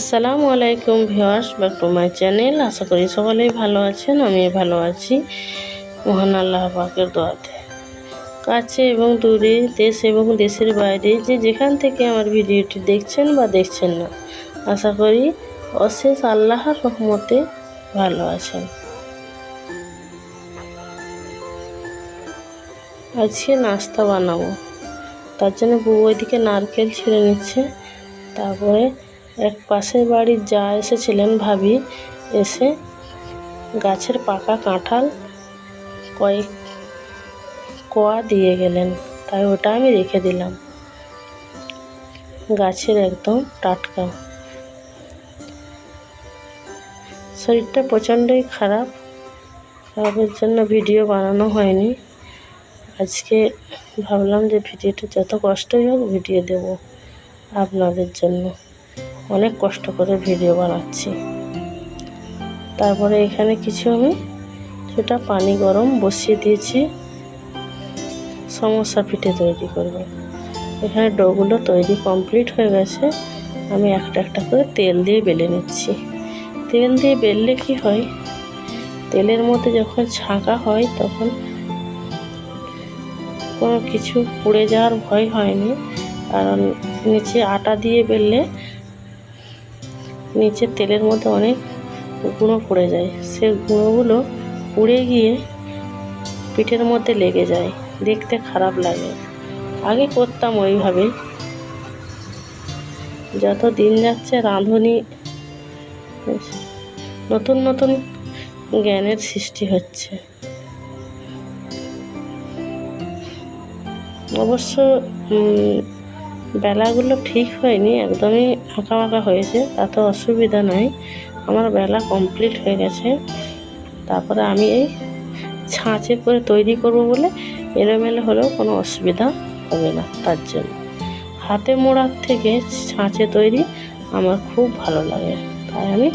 আসসালামু আলাইকুম viewers back to my channel আশা করি সকলেই ভালো আছেন আমি ভালো আছি। মহান আল্লাহ পাকের দোয়াতে। কাছে এবং দূরে, দেশ এবং দেশের বাইরে যে যেখান থেকে আমার ভিডিওটি দেখছেন বা দেখছেন না, আশা করি অশেষ আল্লাহর রহমতে ভালো আছেন। আজকে নাস্তা বানাবো। তার জন্য বউ ওইদিকে নারকেল ছিঁড়ে নিচ্ছে, তারপরে এক পাশের বাড়ির যা এসেছিলেন ভাবি, এসে গাছের পাকা কাঁঠাল কয়েক কোয়া দিয়ে গেলেন, তাই ওটা আমি রেখে দিলাম। গাছের একদম টাটকা। শরীরটা প্রচণ্ডই খারাপ। খারাপের জন্য ভিডিও বানানো হয়নি। আজকে ভাবলাম যে ভিডিওটা যত কষ্টই হোক, ভিডিও দেব আপনাদের জন্য। অনেক কষ্ট করে ভিডিও বানাচ্ছি। তারপরে এখানে কিছু আমি সেটা পানি গরম বসিয়ে দিয়েছি। সমস্যা পিঠে তৈরি করব। এখানে ডোগুলো তৈরি কমপ্লিট হয়ে গেছে। আমি একটা একটা করে তেল দিয়ে বেলে নিচ্ছি। তেল দিয়ে বেললে কি হয়? তেলের মধ্যে যখন ছাঁকা হয় তখন কোনো কিছু পুড়ে যাওয়ার ভয় হয়নি। কারণ নিচে আটা দিয়ে বেললে নিচে তেলের মধ্যে অনেক গুঁড়ো পড়ে যায়। সে গুঁড়োগুলো পুড়ে গিয়ে পিঠের মধ্যে লেগে যায়। দেখতে খারাপ লাগে। আগে করতাম ওইভাবে। যত দিন যাচ্ছে রাঁধুনি নতুন নতুন জ্ঞানের সৃষ্টি হচ্ছে। অবশ্য বেলাগুলো ঠিক হয়নি, একদমই আঁকা বাঁকা হয়েছে, তাতে অসুবিধা নাই। আমার বেলা কমপ্লিট হয়ে গেছে। তারপরে আমি এই ছাঁচে করে তৈরি করব বলে এলোমেলো হলেও কোনো অসুবিধা হবে না তার জন্য। হাতে মোড়ার থেকে ছাঁচে তৈরি আমার খুব ভালো লাগে। তাই আমি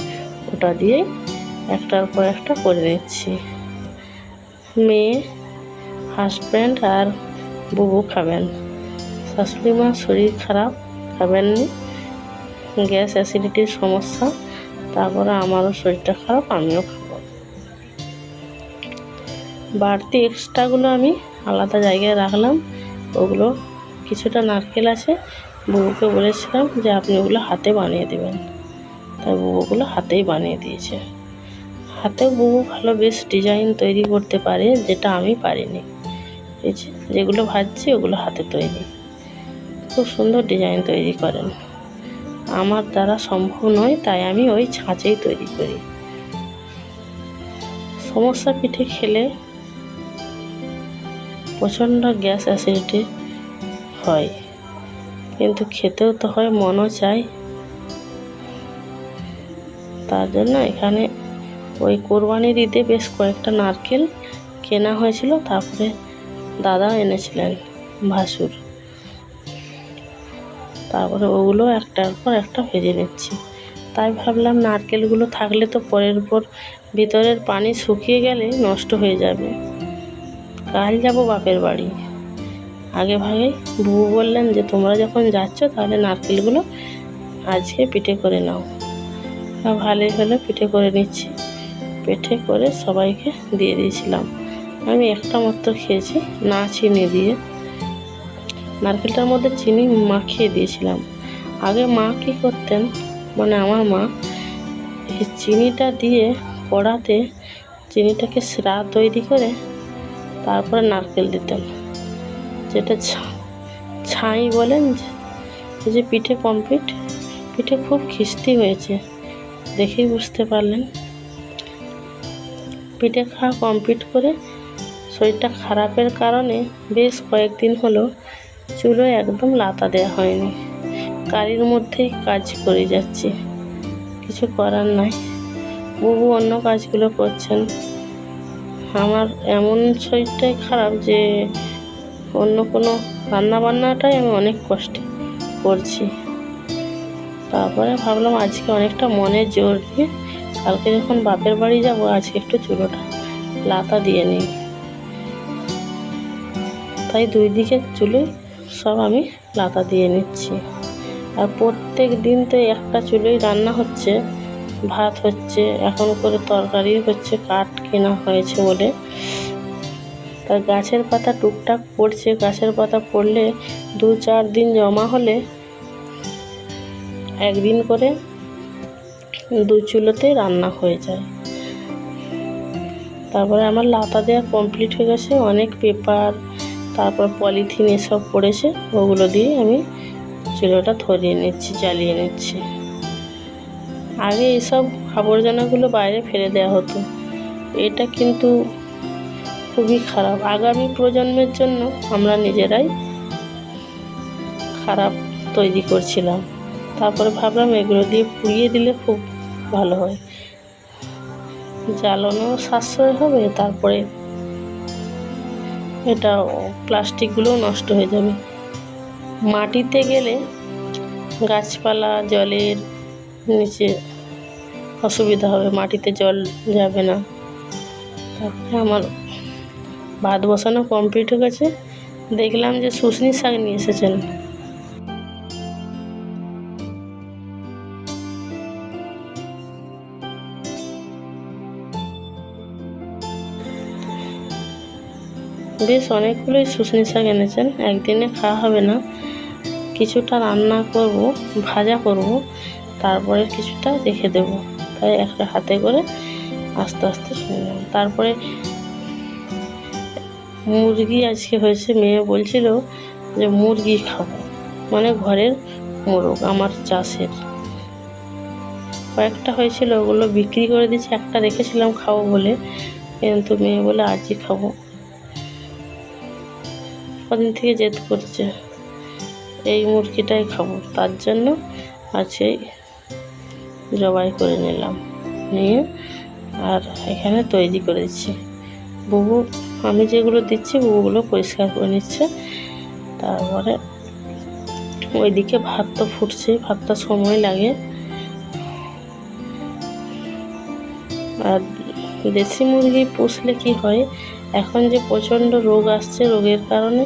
ওটা দিয়েই একটার পর একটা করে নিচ্ছি। মেয়ে হাজব্যান্ড আর বুবু খাবেন। শাশুড়ি মা শরীর খারাপ, খাবেননি, গ্যাস অ্যাসিডিটির সমস্যা, তারপরে আমারও শরীরটা খারাপ, আমিও খাব। বাড়তি এক্সট্রাগুলো আমি আলাদা জায়গায় রাখলাম, ওগুলো কিছুটা নারকেল আছে, বুবুকে বলেছিলাম যে আপনি ওগুলো হাতে বানিয়ে দেবেন। তাই বুবুগুলো হাতেই বানিয়ে দিয়েছে। হাতেও বুবু ভালো বেশ ডিজাইন তৈরি করতে পারে, যেটা আমি পারিনি। যেগুলো ভাজছি, ওগুলো হাতে তৈরি। খুব সুন্দর ডিজাইন তৈরি করেন। আমার দ্বারা সম্ভব নয়, তাই আমি ওই ছাঁচেই তৈরি করি। সমস্যা পিঠে খেলে প্রচণ্ড গ্যাস অ্যাসিডিটি হয়, কিন্তু খেতেও তো হয়, মনও চাই তার জন্য এখানে ওই কোরবানির ঈদে বেশ কয়েকটা নারকেল কেনা হয়েছিল, তারপরে দাদা এনেছিলেন ভাসুর। তারপরে ওগুলো একটার পর একটা ভেজে নিচ্ছি। তাই ভাবলাম নারকেলগুলো থাকলে তো পরের পর ভিতরের পানি শুকিয়ে গেলে নষ্ট হয়ে যাবে। কাল যাব বাপের বাড়ি। আগে ভাগে বউ বললেন যে, তোমরা যখন যাচ্ছ তাহলে নারকেলগুলো আজকে পিঠে করে নাও। ভালোই হলো, পিঠে করে নিচ্ছি। পিঠে করে সবাইকে দিয়ে দিয়েছিলাম। আমি একটা মাত্র খেয়েছি, না চিনি দিয়ে। নারকেলটার মধ্যে চিনি মাখিয়ে দিয়েছিলাম। আগে মা কী করতেন? মানে আমার মা চিনিটা দিয়ে কড়াতে চিনিটাকে স্রা তৈরি করে তারপরে নারকেল দিতেন। যেটা ছাই বলেন যে পিঠে কমপ্লিট পিঠে খুব খিস্তি হয়েছে, দেখেই বুঝতে পারলেন। পিঠে খাওয়া কমপ্লিট করে শরীরটা খারাপের কারণে বেশ কয়েকদিন হলো চুলোয় একদম লাতা দেওয়া হয়নি। কারির মধ্যেই কাজ করে যাচ্ছি। কিছু করার নাই। বহু অন্য কাজগুলো করছেন। আমার এমন শরীরটাই খারাপ যে অন্য কোনো রান্নাবান্নাটাই আমি অনেক কষ্টে করছি। তারপরে ভাবলাম আজকে অনেকটা মনে জোর দিয়ে কালকে যখন বাপের বাড়ি যাব, আজকে একটু চুলোটা লাতা দিয়ে নিই। তাই দুই দিকে চুলে সব আমি লাতা দিয়ে নিচ্ছি। আর প্রত্যেক দিন তো একটা চুলোই রান্না হচ্ছে, ভাত হচ্ছে, এখন করে তরকারি হচ্ছে, কাঠ কেনা হয়েছে বলে। তার গাছের পাতা টুকটাক পড়ছে, গাছের পাতা পড়লে দু চার দিন জমা হলে একদিন করে দু চুলোতে রান্না হয়ে যায়। তারপরে আমার লাতা দেওয়া কমপ্লিট হয়ে গেছে, অনেক পেপার তারপর পলিথিন এসব পড়েছে, ওগুলো দিয়ে আমি চুলোটা ধরিয়ে নিচ্ছি, জ্বালিয়ে নিচ্ছি। আগে এসব আবর্জনাগুলো বাইরে ফেলে দেওয়া হতো। এটা কিন্তু খুবই খারাপ। আগামী প্রজন্মের জন্য আমরা নিজেরাই খারাপ তৈরি করছিলাম। তারপরে ভাবলাম এগুলো দিয়ে পুড়িয়ে দিলে খুব ভালো হয়। জ্বালানো সাশ্রয় হবে, তারপরে এটা প্লাস্টিকগুলোও নষ্ট হয়ে যাবে। মাটিতে গেলে গাছপালা, জলের নিচে অসুবিধা হবে, মাটিতে জল যাবে না। তারপরে আমার ভাত বসানো কমপ্লিট হয়ে গেছে। দেখলাম যে শুশনি শাক নিয়ে এসেছেন। বেশ অনেকগুলোই শুশনি শাক এনেছেন, একদিনে খাওয়া হবে না। কিছুটা রান্না করব, ভাজা করব, তারপরে কিছুটা রেখে দেব। তাই একটা হাতে করে আস্তে আস্তে শুনলাম তারপরে মুরগি আজকে হয়েছে, মেয়ে বলছিল যে মুরগি খাব। মানে ঘরের মোরগ, আমার চাষের। কয়েকটা হয়েছিল, ওগুলো বিক্রি করে দিয়েছি, একটা রেখেছিলাম খাব বলে। কিন্তু মেয়ে বলে আজই খাব। কদিন থেকে জেদ করছে। এই মুরগিটাই খাব। তার জন্য আছে জবাই করে নিলাম। নিয়ে আর এখানে তৈরি করে দিচ্ছি। আমি যেগুলো দিচ্ছি বুবুগুলো পরিষ্কার করে নিচ্ছে। তারপরে ওইদিকে ভাত তো ফুটছে ভাতটা সময় লাগে। আর দেশি মুরগি পুষলে কি হয়? এখন যে প্রচণ্ড রোগ আসছে, রোগের কারণে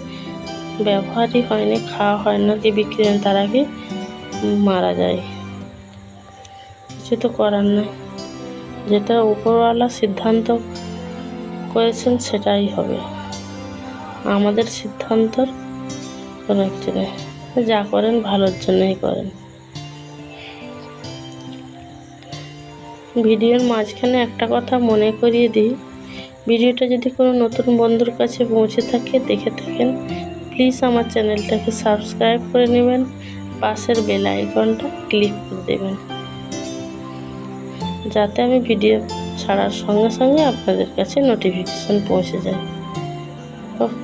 ব্যবহারই হয়নি, খাওয়া হয় না, যে বিক্রি হয় তার আগে মারা যায়। কিছু তো করার নাই। যেটা উপরওয়ালা সিদ্ধান্ত করেছেন সেটাই হবে। আমাদের সিদ্ধান্তর কোনো কিছু নেই। যা করেন ভালোর জন্যই করেন। ভিডিওর মাঝখানে একটা কথা মনে করিয়ে দিই। ভিডিওটা যদি কোনো নতুন বন্ধুর কাছে পৌঁছে থাকে, দেখে থাকেন প্লিজ আমার চ্যানেলটাকে সাবস্ক্রাইব করে নেবেন, পাশের বেল আইকনটা ক্লিক করে দেবেন। যাতে আমি ভিডিও ছাড়ার সঙ্গে সঙ্গে আপনাদের কাছে নোটিফিকেশান পৌঁছে যায়।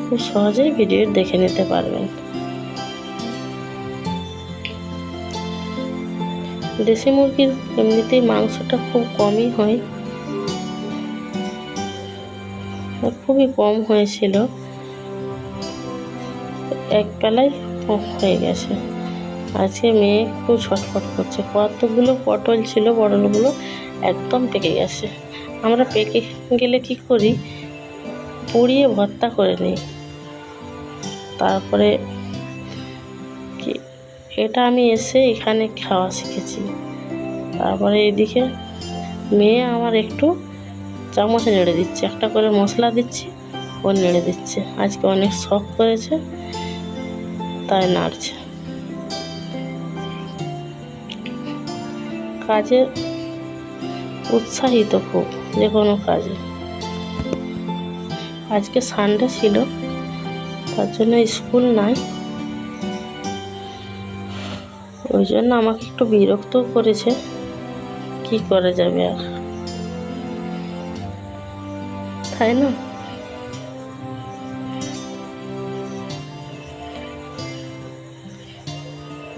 খুব সহজেই ভিডিও দেখে নিতে পারবেন। দেশি মুরগির এমনিতেই মাংসটা খুব কমই হয়। খুবই কম হয়েছিল। এক বেলায় হয়ে গেছে। আজকে মেয়ে খুব ছটফট করছে। কতগুলো পটল ছিল পটলগুলো একদম পেকে গেছে। আমরা পেকে গেলে কি করি? পুড়িয়ে ভর্তা করে নিই। তারপরে এটা আমি এসে এখানে খাওয়া শিখেছি। তারপরে এদিকে মেয়ে আমার একটু চামচে নেড়ে দিচ্ছে। একটা করে মশলা দিচ্ছি, ও নেড়ে দিচ্ছে। আজকে অনেক শখ করেছে তাই নাড়ছে। কাজে উৎসাহিত খুব, যে কোনো কাজে। আজকে সানডে ছিল, তার জন্য স্কুল নাই। ওই জন্য আমাকে একটু বিরক্ত করেছে, কি করা যাবে আর। তাই না?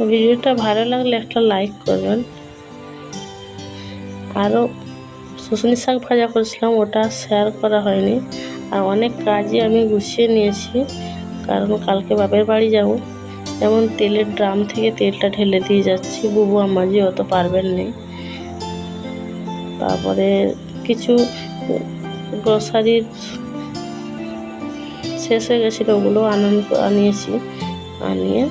ভিডিওটা ভালো লাগলে একটা লাইক করবেন। আরও শুশনি শাক ভাজা করেছিলাম, ওটা শেয়ার করা হয়নি। আর অনেক কাজই আমি গুছিয়ে নিয়েছি, কারণ কালকে বাপের বাড়ি যাব। যেমন তেলের ড্রাম থেকে তেলটা ঢেলে দিয়ে যাচ্ছি, বুবু আমাজি অত পারবেন নেই তারপরে কিছু গ্রসারির শেষ হয়ে গেছিল ওগুলো আনন্দ আনিয়েছি আনিয়ে